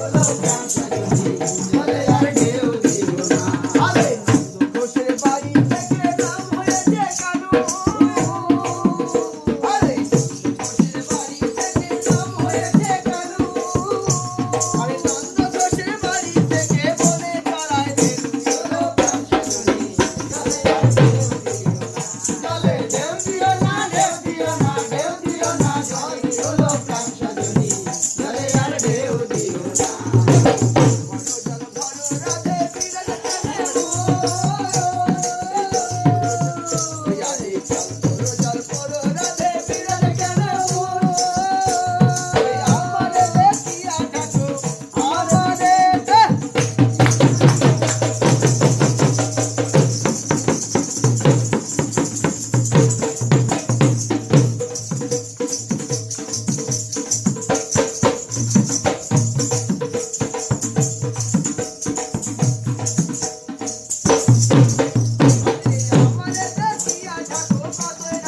Hello, Oh, কালো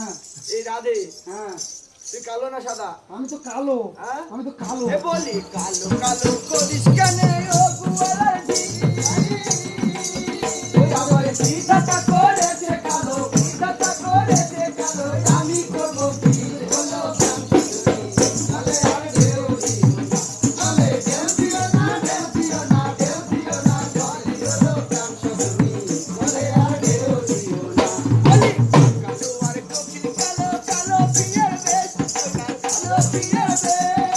হ্যাঁ। এই রাধে। হ্যাঁ। তুই কালো না সাদা? আমি তো কালো। হ্যাঁ? আমি তো কালো। বলি কালো কালো করিস কেন ও গুয়ারা জি ওই আমার সীতা Yeah.